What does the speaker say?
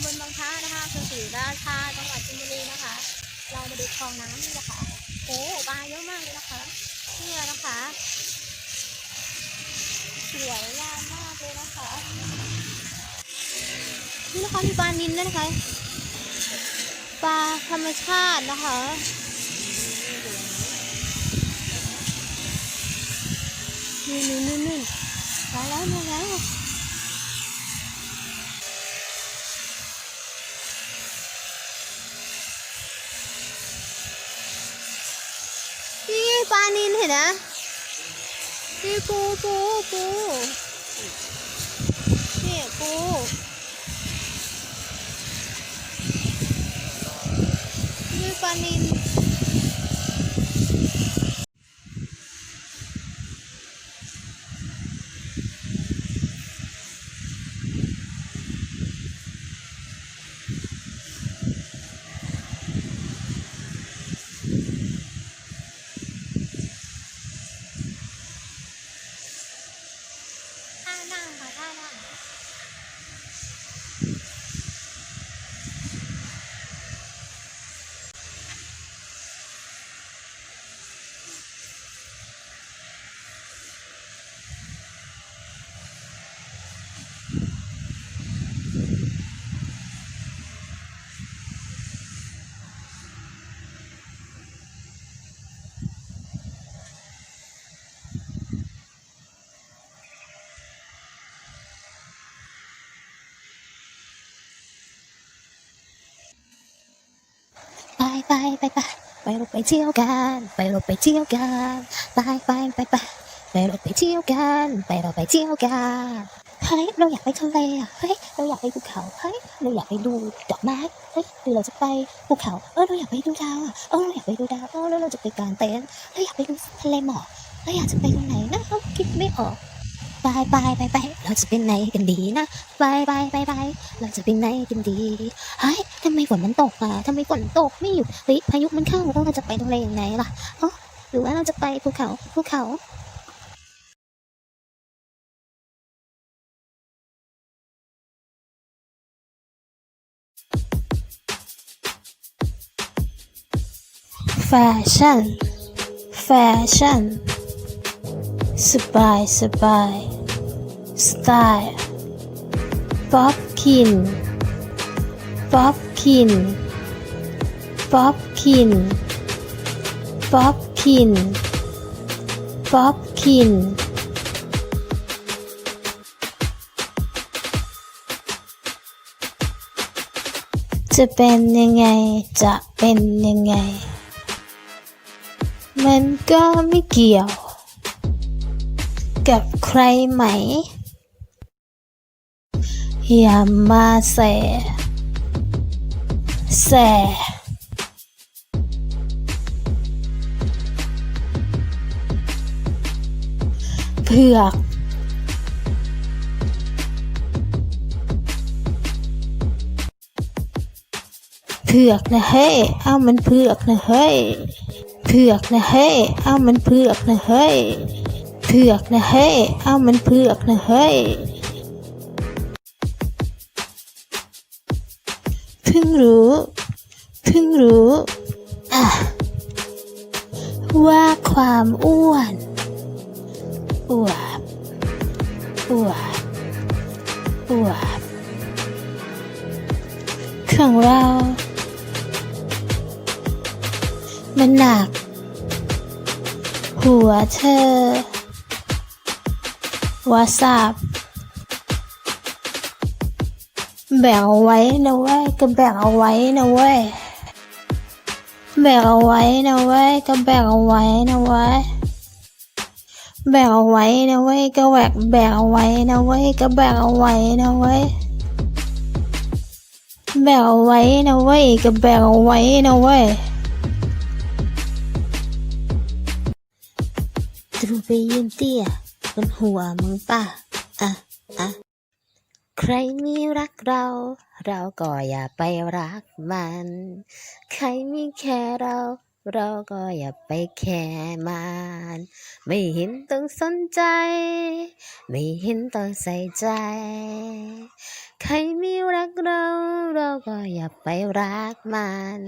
ำบลบางพระนะคะอำเภอศรีราชาจังหวัดชลบุรีนะคะ เรามาดูคลองน้ำนี่นะคะโอ้ปลาเยอะมากเลยนะคะเนี่ยนะคะสวยงามมากเลยนะคะนี่นะคะมีปลานินด้วยนะคะปลาธรรมชาตินะคะนี่นี่นี่นี่มาแล้วมาแล้ว นี่ ปลานินเห็นนะนี่ปูปูปูนี่ปูนี่ปลานินท่านั่งค่ะท่านั่ง ไปไปไปไปราไปเที่ยวกัน ไปราไปเที่ยวกันไปไปไปไปไปราไปเที่ยวกัน ไปเราไปเที่ยวกันเฮ้ยเราอยากไปทะเลอะเฮ้ยเราอยากไปภูเขาเฮ้ยเราอยากไปดูดอกไม้เฮ้ยหรือเราจะไปภูเขาเออเราอยากไปดูดาวอะเออเราอยากไปดูดาวเออแล้วเราจะไปกางเต็นท์เราอยากไปดูทะเลหมอกเราอยากจะไปตรงไหนนะเราคิดไม่ออก ไปไปไปไปเราจะเป็นไหนกันดีนะไปไปไปไปเราจะเป็นไหนกันดีเฮ้ยทำไมฝนมันตกอะทำไมฝนตกไม่หยุดเฮ้ยพายุมันเข้าแล้วเราจะไปทะเลยังไงล่ะเอ้อหรือว่าเราจะไปภูเขาภูเขาแฟชั่นแฟชั่น สบายสบายสไตล์ป๊อปคินป๊อปคินป๊อปคินป๊อปคินป๊อปคินจะเป็นยังไง จะเป็นยังไง มันก็ไม่เกี่ยว กับใครไหม อย่ามาแส แส เผือกเผือกนะเฮ้ยเอ้ามันเผือกนะเฮ้ย เผือกนะเฮ้ยเอ้ามันเผือกนะเฮ้ย เผือกนะเฮ้ยเอามันเผือกนะเฮ้ยเพิ่งรู้เพิ่งรู้อะว่าความอ้วนอวบอวบอวบของเรา มันหนัก หัวเธอ วาสับแบ่งเอาไว้นะเว้ยก็แบ่งเอาไว้นะเว้ยแบ่งเอาไว้นะเว้ยก็แบ่งเอาไว้นะเว้ยแบ่งเอาไว้นะเว้ยก็แหวกแบ่งเอาไว้นะเว้ยก็แบ่งเอาไว้นะเว้ยแบ่งเอาไว้นะเว้ยก็แบ่งเอาไว้นะเว้ยตรูไปยืนเตี้ย บนหัวมึงป่ะอะอะใครมีรักเรา เราก็อย่าไปรักมัน ใครมีแค่เรา เราก็อย่าไปแค่มัน ไม่เห็นต้องสนใจ ไม่เห็นต้องใส่ใจ ใครมีรักเรา เราก็อย่าไปรักมัน